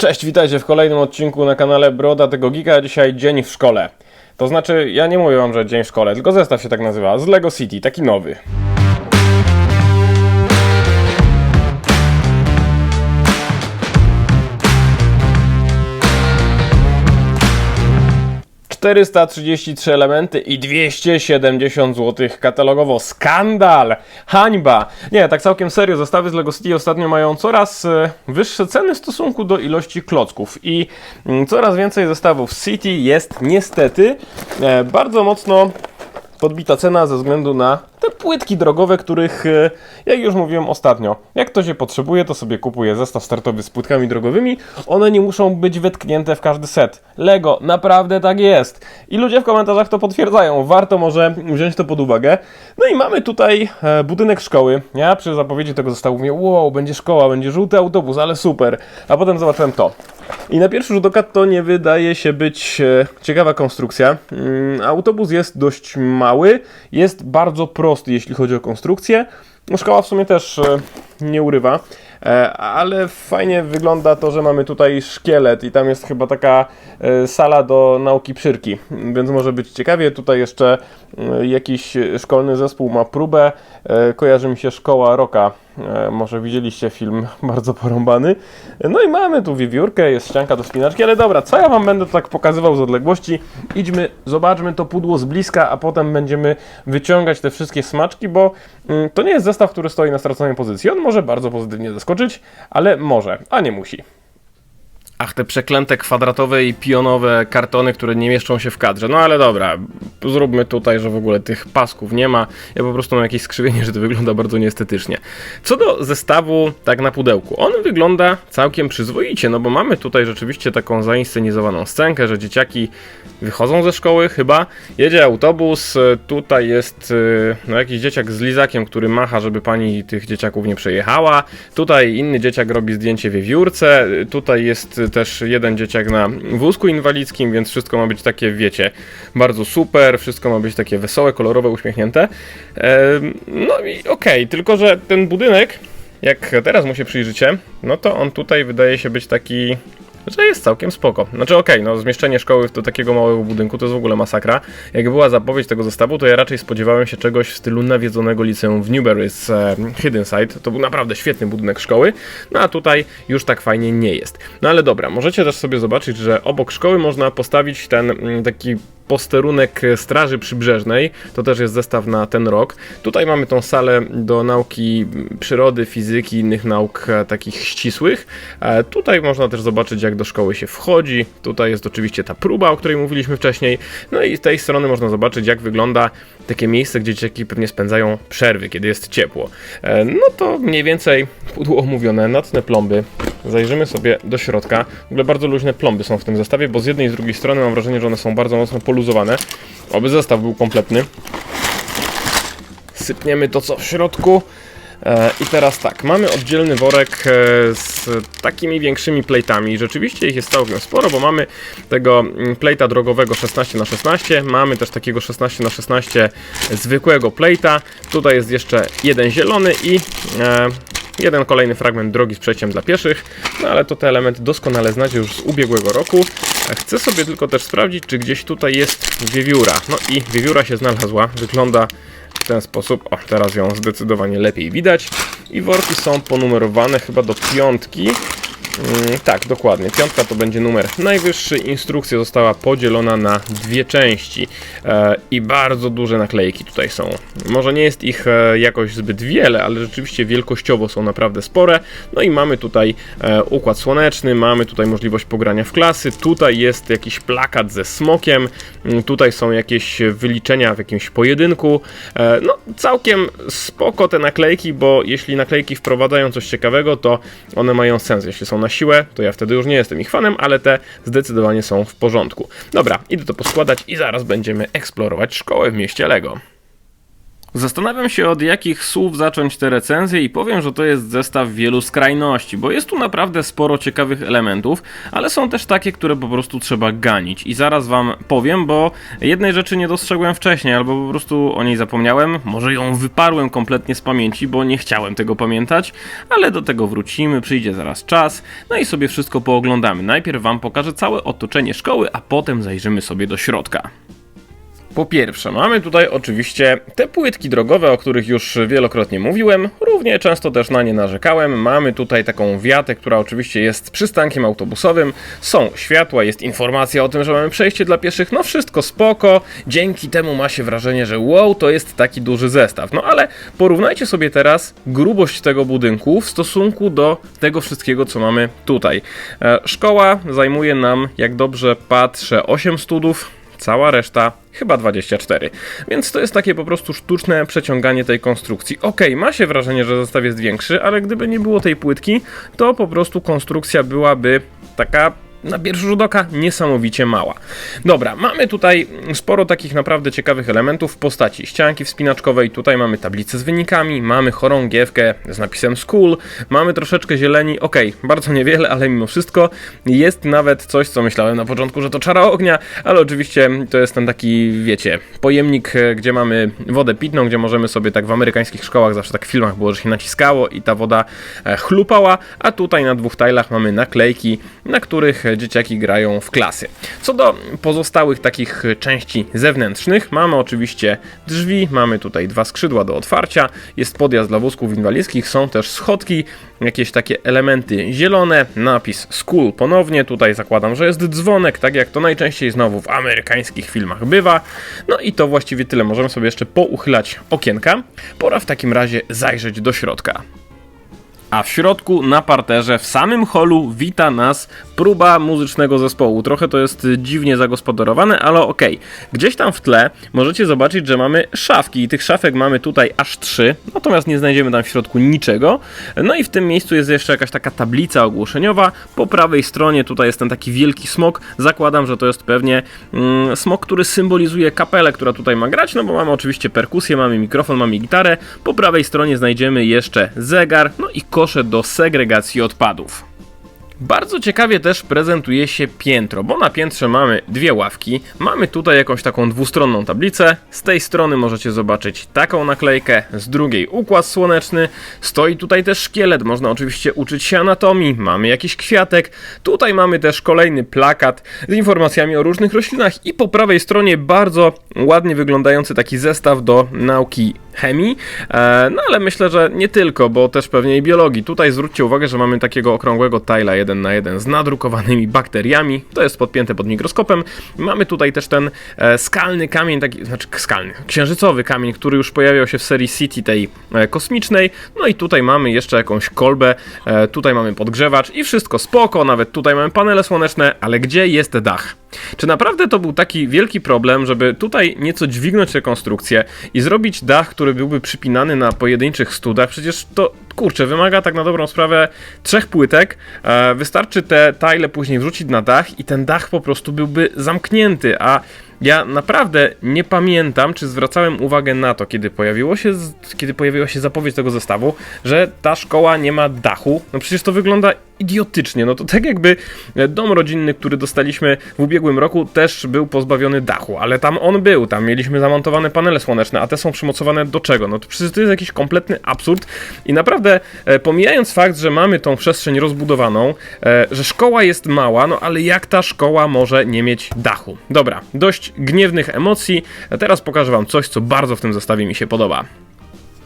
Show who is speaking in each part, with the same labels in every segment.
Speaker 1: Cześć, witajcie w kolejnym odcinku na kanale Broda tego Geeka. Dzisiaj dzień w szkole. To znaczy, ja nie mówię wam, że dzień w szkole, tylko zestaw się tak nazywa, z Lego City, taki nowy. ...433 elementy i 270 zł katalogowo. Skandal! Hańba! Nie, tak całkiem serio, zestawy z Lego City ostatnio mają coraz e, wyższe ceny w stosunku do ilości klocków i mm, coraz więcej zestawów City jest niestety e, bardzo mocno podbita cena ze względu na te płytki drogowe, których, e, jak już mówiłem ostatnio, jak ktoś je potrzebuje, to sobie kupuje zestaw startowy z płytkami drogowymi. One nie muszą być wetknięte w każdy set. Lego, naprawdę tak jest. I ludzie w komentarzach to potwierdzają. Warto może wziąć to pod uwagę. No i mamy tutaj e, budynek szkoły. Ja przy zapowiedzi tego zestawu mówię, wow, będzie szkoła, będzie żółty autobus, ale super. A potem zobaczyłem to. I na pierwszy rzut oka to nie wydaje się być e, ciekawa konstrukcja. Mm, autobus jest dość mały, jest bardzo prosty, jeśli chodzi o konstrukcję. No, szkoła w sumie też e, nie urywa, ale fajnie wygląda to, że mamy tutaj szkielet i tam jest chyba taka e, sala do nauki przyrki, więc może być ciekawie. Tutaj jeszcze e, jakiś szkolny zespół ma próbę. E, Kojarzy mi się szkoła Roka. E, Może widzieliście film bardzo porąbany. No i mamy tu wiewiórkę, jest ścianka do spinaczki, ale dobra, co ja wam będę tak pokazywał z odległości? Idźmy, zobaczmy to pudło z bliska, a potem będziemy wyciągać te wszystkie smaczki, bo mm, to nie jest zestaw, który stoi na straconej pozycji. On może bardzo pozytywnie zaskoczyć, ale może, a nie musi. Ach, te przeklęte kwadratowe i pionowe kartony, które nie mieszczą się w kadrze. No ale dobra, zróbmy tutaj, że w ogóle tych pasków nie ma. Ja po prostu mam jakieś skrzywienie, że to wygląda bardzo nieestetycznie. Co do zestawu, tak na pudełku. On wygląda całkiem przyzwoicie, no bo mamy tutaj rzeczywiście taką zainscenizowaną scenkę, że dzieciaki wychodzą ze szkoły chyba. Jedzie autobus, tutaj jest e, no, jakiś dzieciak z lizakiem, który macha, żeby pani tych dzieciaków nie przejechała. Tutaj inny dzieciak robi zdjęcie wiewiórce. E, Tutaj jest e, też jeden dzieciak na wózku inwalidzkim, więc wszystko ma być takie, wiecie, bardzo super, wszystko ma być takie wesołe, kolorowe, uśmiechnięte. No i okej, tylko że ten budynek, jak teraz mu się przyjrzycie, no to on tutaj wydaje się być taki że jest całkiem spoko. Znaczy okej, no zmieszczenie szkoły do takiego małego budynku to jest w ogóle masakra. Jak była zapowiedź tego zestawu, to ja raczej spodziewałem się czegoś w stylu nawiedzonego liceum w Newbury z e, Hidden Side. To był naprawdę świetny budynek szkoły, no a tutaj już tak fajnie nie jest. No ale dobra, możecie też sobie zobaczyć, że obok szkoły można postawić ten mm, taki posterunek Straży Przybrzeżnej. To też jest zestaw na ten rok. Tutaj mamy tą salę do nauki przyrody, fizyki, innych nauk e, takich ścisłych. E, Tutaj można też zobaczyć, jak do szkoły się wchodzi. Tutaj jest oczywiście ta próba, o której mówiliśmy wcześniej. No i z tej strony można zobaczyć, jak wygląda takie miejsce, gdzie dzieciaki pewnie spędzają przerwy, kiedy jest ciepło. E, No to mniej więcej pudło omówione, natne plomby. Zajrzymy sobie do środka. W ogóle bardzo luźne plomby są w tym zestawie, bo z jednej i z drugiej strony mam wrażenie, że one są bardzo mocno poluzowane. Oby zestaw był kompletny. Sypniemy to co w środku. E, I teraz tak, mamy oddzielny worek e, z takimi większymi plejtami. Rzeczywiście ich jest całkiem sporo, bo mamy tego mm, plejta drogowego 16x16, mamy też takiego 16x16 zwykłego plejta. Tutaj jest jeszcze jeden zielony i e, jeden kolejny fragment drogi z przejściem dla pieszych. No ale to te elementy doskonale znacie już z ubiegłego roku. Chcę sobie tylko też sprawdzić, czy gdzieś tutaj jest wiewióra. No i wiewióra się znalazła. Wygląda w ten sposób. O, teraz ją zdecydowanie lepiej widać. I worki są ponumerowane chyba do piątki. Mm, tak, dokładnie. Piątka to będzie numer najwyższy. Instrukcja została podzielona na dwie części e, i bardzo duże naklejki tutaj są. Może nie jest ich e, jakoś zbyt wiele, ale rzeczywiście wielkościowo są naprawdę spore. No i mamy tutaj e, układ słoneczny, mamy tutaj możliwość pogrania w klasy. Tutaj jest jakiś plakat ze smokiem. Mm, Tutaj są jakieś wyliczenia w jakimś pojedynku. No, całkiem spoko te naklejki, bo jeśli naklejki wprowadzają coś ciekawego, to one mają sens. Jeśli są siłę, to ja wtedy już nie jestem ich fanem, ale te zdecydowanie są w porządku. Dobra, idę to poskładać i zaraz będziemy eksplorować szkołę w mieście Lego. Zastanawiam się od jakich słów zacząć tę recenzję i powiem, że to jest zestaw wielu skrajności, bo jest tu naprawdę sporo ciekawych elementów, ale są też takie, które po prostu trzeba ganić. I zaraz wam powiem, bo jednej rzeczy nie dostrzegłem wcześniej, albo po prostu o niej zapomniałem, może ją wyparłem kompletnie z pamięci, bo nie chciałem tego pamiętać, ale do tego wrócimy, przyjdzie zaraz czas, no i sobie wszystko pooglądamy. Najpierw wam pokażę całe otoczenie szkoły, a potem zajrzymy sobie do środka. Po pierwsze, mamy tutaj oczywiście te płytki drogowe, o których już wielokrotnie mówiłem. Równie często też na nie narzekałem. Mamy tutaj taką wiatę, która oczywiście jest przystankiem autobusowym. Są światła, jest informacja o tym, że mamy przejście dla pieszych. No wszystko spoko. Dzięki temu ma się wrażenie, że wow, to jest taki duży zestaw. No ale porównajcie sobie teraz grubość tego budynku w stosunku do tego wszystkiego, co mamy tutaj. E, szkoła zajmuje nam, jak dobrze patrzę, 8 studów. Cała reszta chyba 24. Więc to jest takie po prostu sztuczne przeciąganie tej konstrukcji. Ok, ma się wrażenie, że zestaw jest większy, ale gdyby nie było tej płytki, to po prostu konstrukcja byłaby taka na pierwszy rzut oka niesamowicie mała. Dobra, mamy tutaj sporo takich naprawdę ciekawych elementów w postaci ścianki wspinaczkowej, tutaj mamy tablicę z wynikami, mamy chorągiewkę z napisem school, mamy troszeczkę zieleni, ok, bardzo niewiele, ale mimo wszystko jest nawet coś, co myślałem na początku, że to czara ognia, ale oczywiście to jest ten taki, wiecie, pojemnik, e, gdzie mamy wodę pitną, gdzie możemy sobie tak w amerykańskich szkołach, zawsze tak w filmach było, że się naciskało i ta woda e, chlupała, a tutaj na dwóch tajlach mamy naklejki, na których dzieciaki grają w klasy. Co do pozostałych takich części zewnętrznych, mamy oczywiście drzwi, mamy tutaj dwa skrzydła do otwarcia, jest podjazd dla wózków inwalidzkich, są też schodki, jakieś takie elementy zielone, napis school ponownie, tutaj zakładam, że jest dzwonek, tak jak to najczęściej znowu w amerykańskich filmach bywa. No i to właściwie tyle, możemy sobie jeszcze pouchylać okienka. Pora w takim razie zajrzeć do środka. A w środku, na parterze, w samym holu wita nas próba muzycznego zespołu. Trochę to jest dziwnie zagospodarowane, ale okej. Okay. Gdzieś tam w tle możecie zobaczyć, że mamy szafki i tych szafek mamy tutaj aż trzy, natomiast nie znajdziemy tam w środku niczego. No i w tym miejscu jest jeszcze jakaś taka tablica ogłoszeniowa. Po prawej stronie tutaj jest ten taki wielki smok. Zakładam, że to jest pewnie mm, smok, który symbolizuje kapelę, która tutaj ma grać, no bo mamy oczywiście perkusję, mamy mikrofon, mamy gitarę. Po prawej stronie znajdziemy jeszcze zegar, no i kosze do segregacji odpadów. Bardzo ciekawie też prezentuje się piętro, bo na piętrze mamy dwie ławki, mamy tutaj jakąś taką dwustronną tablicę, z tej strony możecie zobaczyć taką naklejkę, z drugiej układ słoneczny, stoi tutaj też szkielet, można oczywiście uczyć się anatomii, mamy jakiś kwiatek, tutaj mamy też kolejny plakat z informacjami o różnych roślinach i po prawej stronie bardzo ładnie wyglądający taki zestaw do nauki chemii, e, no ale myślę, że nie tylko, bo też pewnie i biologii. Tutaj zwróćcie uwagę, że mamy takiego okrągłego tajla 1 na 1 z nadrukowanymi bakteriami, to jest podpięte pod mikroskopem. Mamy tutaj też ten e, skalny kamień, taki, znaczy skalny, księżycowy kamień, który już pojawiał się w serii City tej e, kosmicznej. No i tutaj mamy jeszcze jakąś kolbę, tutaj mamy podgrzewacz i wszystko spoko, nawet tutaj mamy panele słoneczne, ale gdzie jest dach? Czy naprawdę to był taki wielki problem, żeby tutaj nieco dźwignąć rekonstrukcję i zrobić dach, który byłby przypinany na pojedynczych studach? Przecież to, kurczę, wymaga tak na dobrą sprawę trzech płytek. E, wystarczy te tile później wrzucić na dach i ten dach po prostu byłby zamknięty, a ja naprawdę nie pamiętam, czy zwracałem uwagę na to, kiedy, pojawiło się, kiedy pojawiła się zapowiedź tego zestawu, że ta szkoła nie ma dachu. No przecież to wygląda idiotycznie. No to tak jakby dom rodzinny, który dostaliśmy w ubiegłym roku, też był pozbawiony dachu, ale tam on był, tam mieliśmy zamontowane panele słoneczne, a te są przymocowane do czego? No to przecież to jest jakiś kompletny absurd i naprawdę e, pomijając fakt, że mamy tą przestrzeń rozbudowaną, e, że szkoła jest mała, no ale jak ta szkoła może nie mieć dachu? Dobra, dość gniewnych emocji. Teraz pokażę Wam coś, co bardzo w tym zestawie mi się podoba.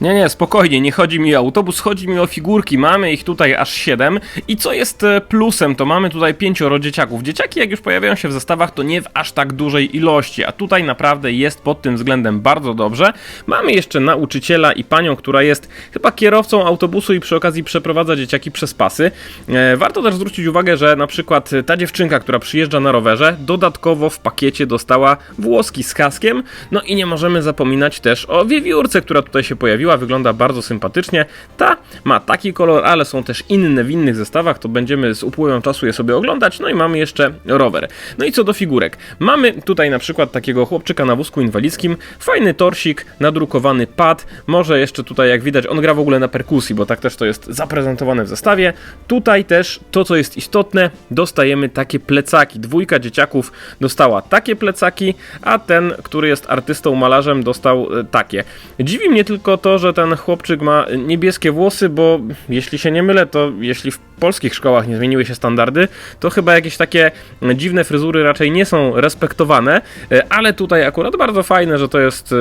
Speaker 1: Nie, nie, spokojnie, nie chodzi mi o autobus, chodzi mi o figurki. Mamy ich tutaj aż 7 i co jest e, plusem, to mamy tutaj pięcioro dzieciaków. Dzieciaki jak już pojawiają się w zestawach, to nie w aż tak dużej ilości, a tutaj naprawdę jest pod tym względem bardzo dobrze. Mamy jeszcze nauczyciela i panią, która jest chyba kierowcą autobusu i przy okazji przeprowadza dzieciaki przez pasy. E, warto też zwrócić uwagę, że na przykład ta dziewczynka, która przyjeżdża na rowerze, dodatkowo w pakiecie dostała włoski z kaskiem, no i nie możemy zapominać też o wiewiórce, która tutaj się pojawiła wygląda bardzo sympatycznie. Ta ma taki kolor, ale są też inne w innych zestawach, to będziemy z upływem czasu je sobie oglądać. No i mamy jeszcze rower. No i co do figurek. Mamy tutaj na przykład takiego chłopczyka na wózku inwalidzkim, fajny torsik, nadrukowany pad, może jeszcze tutaj jak widać on gra w ogóle na perkusji, bo tak też to jest zaprezentowane w zestawie. Tutaj też to co jest istotne, dostajemy takie plecaki. Dwójka dzieciaków dostała takie plecaki, a ten, który jest artystą, malarzem dostał e, takie. Dziwi mnie tylko to, że ten chłopczyk ma niebieskie włosy, bo jeśli się nie mylę, to jeśli w polskich szkołach nie zmieniły się standardy, to chyba jakieś takie dziwne fryzury raczej nie są respektowane, e, ale tutaj akurat bardzo fajne, że to jest e,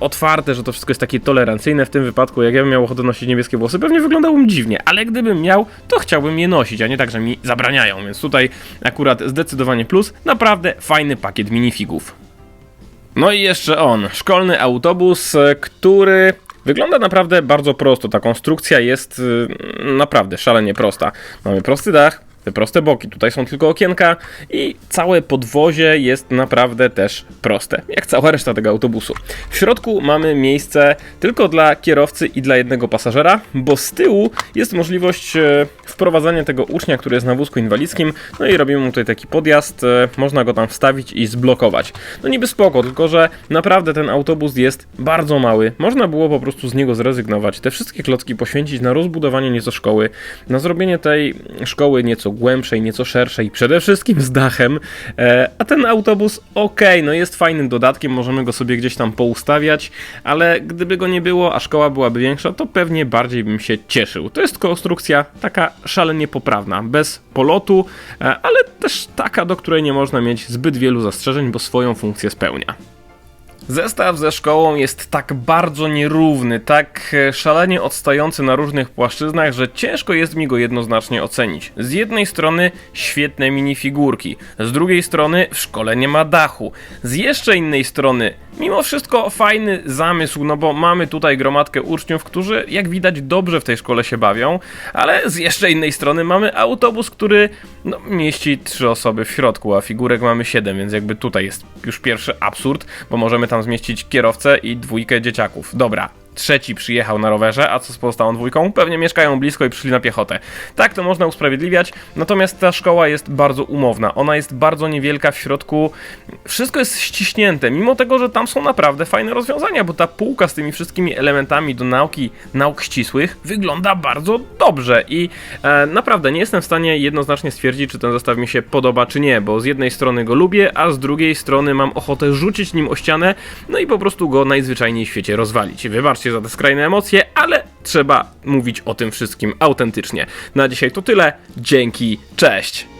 Speaker 1: otwarte, że to wszystko jest takie tolerancyjne w tym wypadku. Jak ja bym miał ochotę nosić niebieskie włosy, pewnie wyglądałbym dziwnie, ale gdybym miał, to chciałbym je nosić, a nie tak, że mi zabraniają, więc tutaj akurat zdecydowanie plus. Naprawdę fajny pakiet minifigów. No i jeszcze on, szkolny autobus, e, który wygląda naprawdę bardzo prosto. Ta konstrukcja jest y, naprawdę szalenie prosta. Mamy prosty dach, te proste boki. Tutaj są tylko okienka i całe podwozie jest naprawdę też proste, jak cała reszta tego autobusu. W środku mamy miejsce tylko dla kierowcy i dla jednego pasażera, bo z tyłu jest możliwość e, wprowadzania tego ucznia, który jest na wózku inwalidzkim, no i robimy mu tutaj taki podjazd, e, można go tam wstawić i zblokować. No niby spoko, tylko że naprawdę ten autobus jest bardzo mały, można było po prostu z niego zrezygnować, te wszystkie klocki poświęcić na rozbudowanie nieco szkoły, na zrobienie tej szkoły nieco głębszej, nieco szerszej, przede wszystkim z dachem, e, a ten autobus ok, no jest fajnym dodatkiem, możemy go sobie gdzieś tam poustawiać, ale gdyby go nie było, a szkoła byłaby większa, to pewnie bardziej bym się cieszył. To jest konstrukcja taka szalenie poprawna, bez polotu, e, ale też taka, do której nie można mieć zbyt wielu zastrzeżeń, bo swoją funkcję spełnia. Zestaw ze szkołą jest tak bardzo nierówny, tak e, szalenie odstający na różnych płaszczyznach, że ciężko jest mi go jednoznacznie ocenić. Z jednej strony świetne minifigurki, z drugiej strony w szkole nie ma dachu, z jeszcze innej strony mimo wszystko fajny zamysł, no bo mamy tutaj gromadkę uczniów, którzy jak widać dobrze w tej szkole się bawią, ale z jeszcze innej strony mamy autobus, który no, mieści trzy osoby w środku, a figurek mamy siedem, więc jakby tutaj jest już pierwszy absurd, bo możemy tam zmieścić kierowcę i dwójkę dzieciaków. Dobra, trzeci przyjechał na rowerze, a co z pozostałą dwójką? Pewnie mieszkają blisko i przyszli na piechotę. Tak to można usprawiedliwiać, natomiast ta szkoła jest bardzo umowna. Ona jest bardzo niewielka w środku. Wszystko jest ściśnięte, mimo tego, że tam są naprawdę fajne rozwiązania, bo ta półka z tymi wszystkimi elementami do nauki, nauk ścisłych wygląda bardzo dobrze i e, naprawdę nie jestem w stanie jednoznacznie stwierdzić, czy ten zestaw mi się podoba, czy nie, bo z jednej strony go lubię, a z drugiej strony mam ochotę rzucić nim o ścianę, no i po prostu go najzwyczajniej w świecie rozwalić. Wybaczcie za te skrajne emocje, ale trzeba mówić o tym wszystkim autentycznie. Na dzisiaj to tyle. Dzięki, cześć!